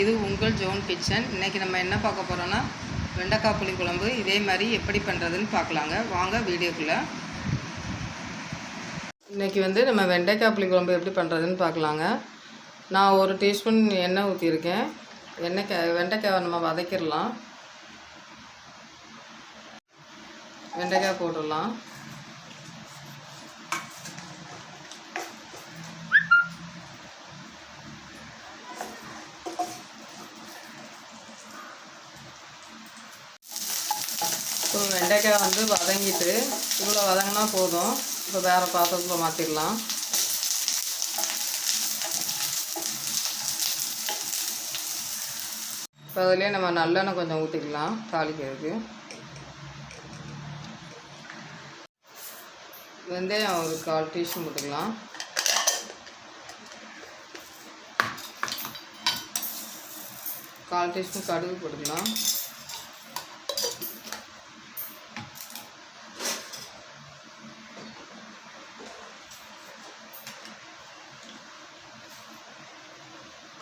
இது உங்கள் zone kitchen. இன்றைக்கி நம்ம என்ன பார்க்க போகிறோன்னா வெண்டைக்காய் புளி குழம்பு. இதே மாதிரி எப்படி பண்ணுறதுன்னு பார்க்கலாங்க. வாங்க வீடியோக்குள்ளே. இன்றைக்கி வந்து நம்ம வெண்டைக்காய் புளி குழம்பு எப்படி பண்ணுறதுன்னு பார்க்கலாங்க. நான் ஒரு டீஸ்பூன் எண்ணெய் ஊற்றியிருக்கேன் எண்ணெய்க்காய் வெண்டைக்காயை நம்ம வதக்கிடலாம். வெண்டைக்காய் போட்டுடலாம். இப்போ வெண்டைக்காய் வந்து வதங்கிட்டு இவ்வளோ வதங்கினா போதும். இப்போ வேறு பாத்திரத்தில் மாற்றிடலாம் இப்போ அதுலேயே நம்ம நல்லெண்ணெய் கொஞ்சம் ஊற்றிக்கலாம் தாளிக்கிறதுக்கு. வெந்தயம் ஒரு கால் டீஸ்பூன் போட்டுக்கலாம். கால் டீஸ்பூன் கடுகு போட்டுக்கலாம்.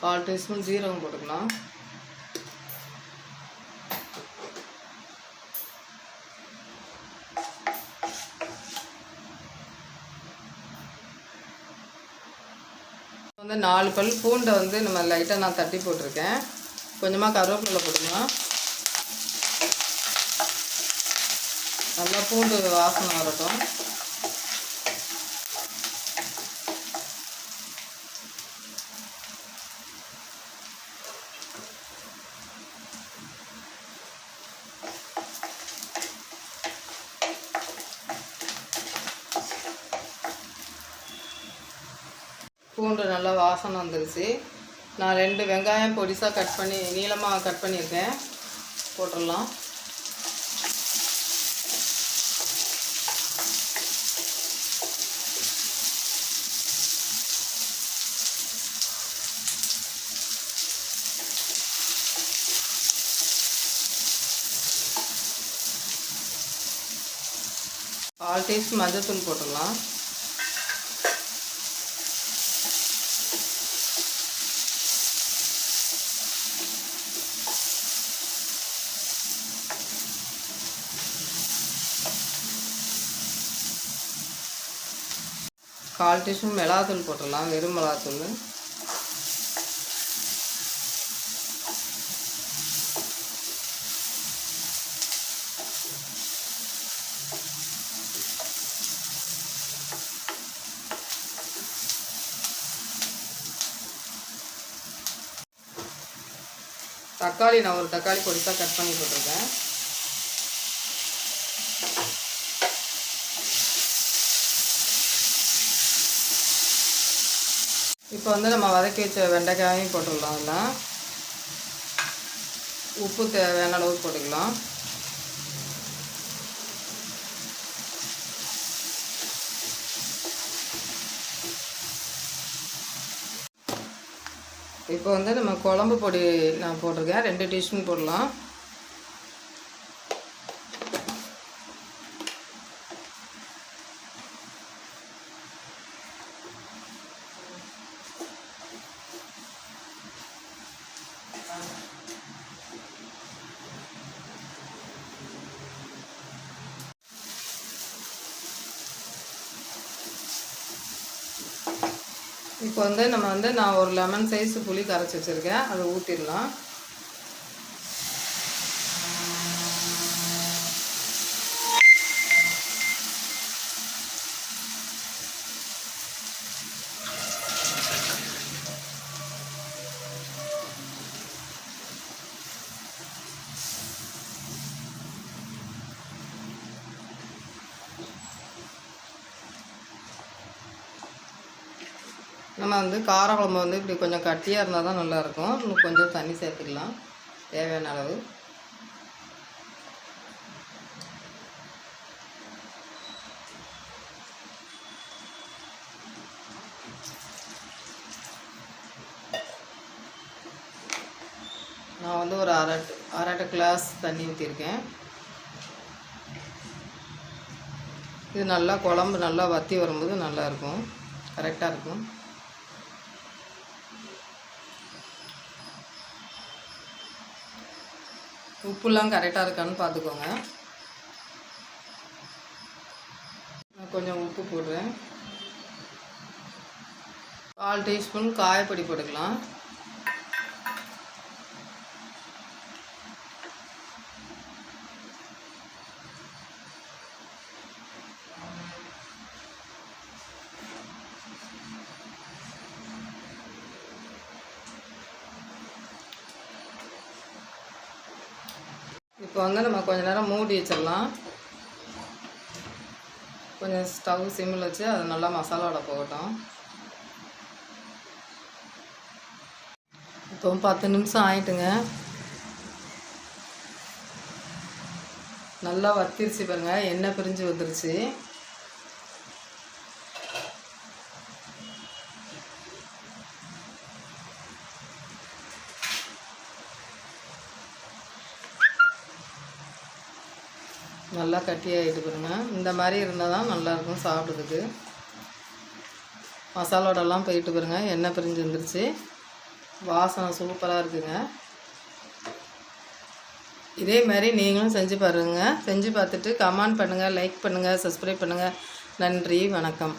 கால் டீஸ்பூன் ஜீரகம் போட்டுக்கலாம். வந்து நாலு பல் பூண்டை வந்து நம்ம லைட்டாக நான் தட்டி போட்டிருக்கேன். கொஞ்சமாக கருவேப்பிலை போட்டுக்கலாம். நல்லா பூண்டு வாசனை வரட்டும். பூண்டு நல்லா வாசனை வந்துருச்சு. நான் ரெண்டு வெங்காயம் பொடிசாக கட் பண்ணி நீளமாக கட் பண்ணியிருக்கேன். போட்டுடலாம். ஆல் டீஸ்பூன் மஞ்சத்தூள் போட்டுடலாம். கால் டீஸ்பூன் மிளகாத்தூள் போட்டுடலாம் வெறும் மிளகாத்தூள். தக்காளி நான் ஒரு தக்காளி பொடிசாக கட் பண்ணி போட்டிருக்கேன். இப்போ வந்து நம்ம வதக்கி வச்ச வெண்டைக்காயும் போட்டுக்கலாம் அதில். உப்பு தேவையான அளவு போட்டுக்கலாம். இப்போ வந்து நம்ம குழம்பு பொடி நான் போட்டிருக்கேன். ரெண்டு டீஸ்பூன் போடலாம். இப்போ வந்து நம்ம வந்து நான் ஒரு லெமன் சைஸ் புளி கரைச்சி வச்சுருக்கேன். அதை ஊற்றிடலாம் நம்ம வந்து காரக்குழம்பு வந்து இப்படி கொஞ்சம் கட்டியாக இருந்தால் தான் நல்லாயிருக்கும். இன்னும் கொஞ்சம் தண்ணி சேர்த்துக்கலாம். தேவையான அளவு. நான் வந்து ஒரு அரை அரை கிளாஸ் தண்ணி ஊற்றிருக்கேன் இது நல்லா குழம்பு நல்லா வற்றி வரும்போது நல்லாயிருக்கும். கரெக்டாக இருக்கும். உப்புலாம் கரெக்டாக இருக்கான்னு பார்த்துக்கோங்க. நான் கொஞ்சம் உப்பு போடுறேன். கால் டீஸ்பூன் காயப்பொடி போட்டுக்கலாம். இப்போ வந்து நம்ம கொஞ்சம் நேரம் மூடி வச்சிடலாம். கொஞ்சம் ஸ்டவ் சிம்மில் வச்சு அது நல்லா மசாலாவோட போகட்டும். இப்போ பத்து நிமிஷம் ஆயிட்டுங்க. நல்லா வத்திருச்சு பாருங்கள் எண்ணெய் பிரிஞ்சு வந்துருச்சு. நல்லா கட்டியாகிட்டு பாருங்க. இந்த மாதிரி இருந்தால் தான் நல்லாயிருக்கும் சாப்பிட்றதுக்கு. மசாலோடலாம் போயிட்டு பாருங்க. எண்ணெய் பிரிஞ்சு வந்துருச்சு. வாசனை சூப்பராக இருக்குங்க. இதே மாதிரி நீங்களும் செஞ்சு பாருங்கள் செஞ்சு பார்த்துட்டு கமெண்ட் பண்ணுங்கள் லைக் பண்ணுங்கள் சப்ஸ்கிரைப் பண்ணுங்கள் நன்றி வணக்கம்.